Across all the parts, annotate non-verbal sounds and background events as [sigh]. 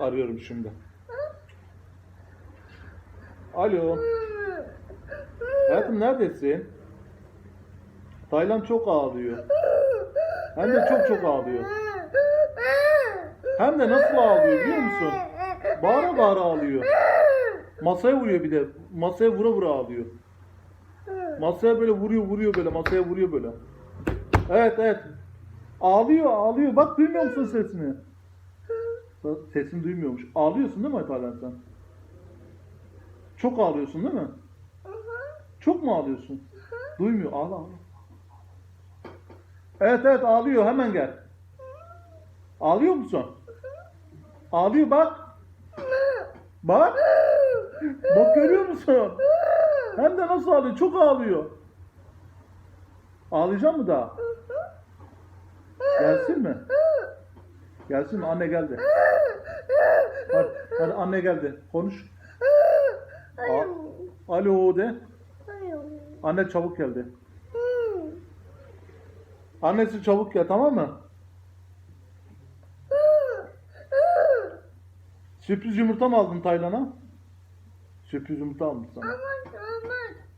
arıyorum şimdi. Alo. Hayatım neredesin? Taylan çok ağlıyor. Hem de çok çok ağlıyor. Hem de nasıl ağlıyor biliyor musun? Bağıra bağıra ağlıyor. Masaya vuruyor bir de. Masaya vura vura ağlıyor. Masaya böyle vuruyor vuruyor böyle. Masaya vuruyor böyle. Evet evet. Ağlıyor ağlıyor. Bak duymuyor musun sesini? Sesini duymuyormuş. Ağlıyorsun değil mi Taylan sen? Çok ağlıyorsun değil mi? Çok mu ağlıyorsun? Duymuyor. Ağla ağla. Evet evet ağlıyor. Hemen gel. Ağlıyor musun? Ağlıyor bak. Bak. Bak görüyor musun? Hem de nasıl ağlıyor? Çok ağlıyor. Ağlayacak mı daha? Gelsin mi? Gelsin mi? Anne geldi. Hadi, hadi anne geldi. Konuş. A- Alo de. Anne çabuk geldi. Annesi çabuk gel tamam mı? Sürpriz yumurta mı aldın Taylan'a? Sürpriz yumurta almış sana.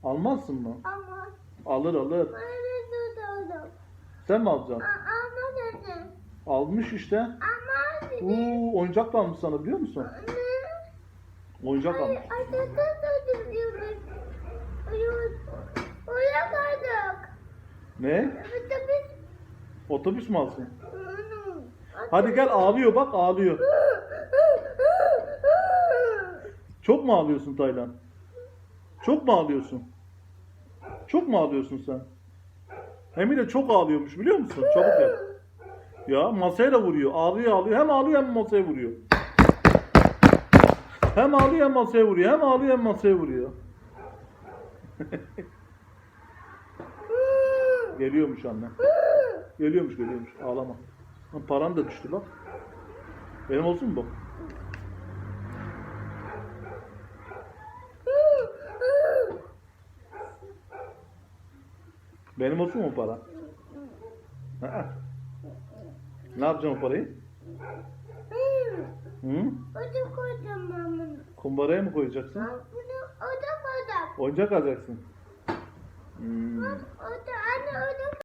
Almazsın mı? Alır alır. Sen mi alacaksın? Almış işte. Uuu oyuncak da almış sana biliyor musun? Oyuncak almış. Ne? Otobüs mü alsın? Hadi gel ağlıyor bak ağlıyor. Çok mu ağlıyorsun Taylan? Çok mu ağlıyorsun? Çok mu ağlıyorsun sen? Emine çok ağlıyormuş biliyor musun? Çabuk gel. Ya masaya da vuruyor. Ağlıyor ağlıyor. Hem ağlıyor hem masaya vuruyor. Hem ağlıyor hem masaya vuruyor. Hem ağlıyor hem masaya vuruyor. [laughs] Geliyormuş anne. Geliyormuş geliyormuş. Ağlama. Lan paran da düştü bak. Benim olsun mu bu? Benim olsun mu para? Ha. Ne yapacaksın o parayı? Hı? Kumbaraya mı koyacaksın? Oyuncak alacaksın. Hmm.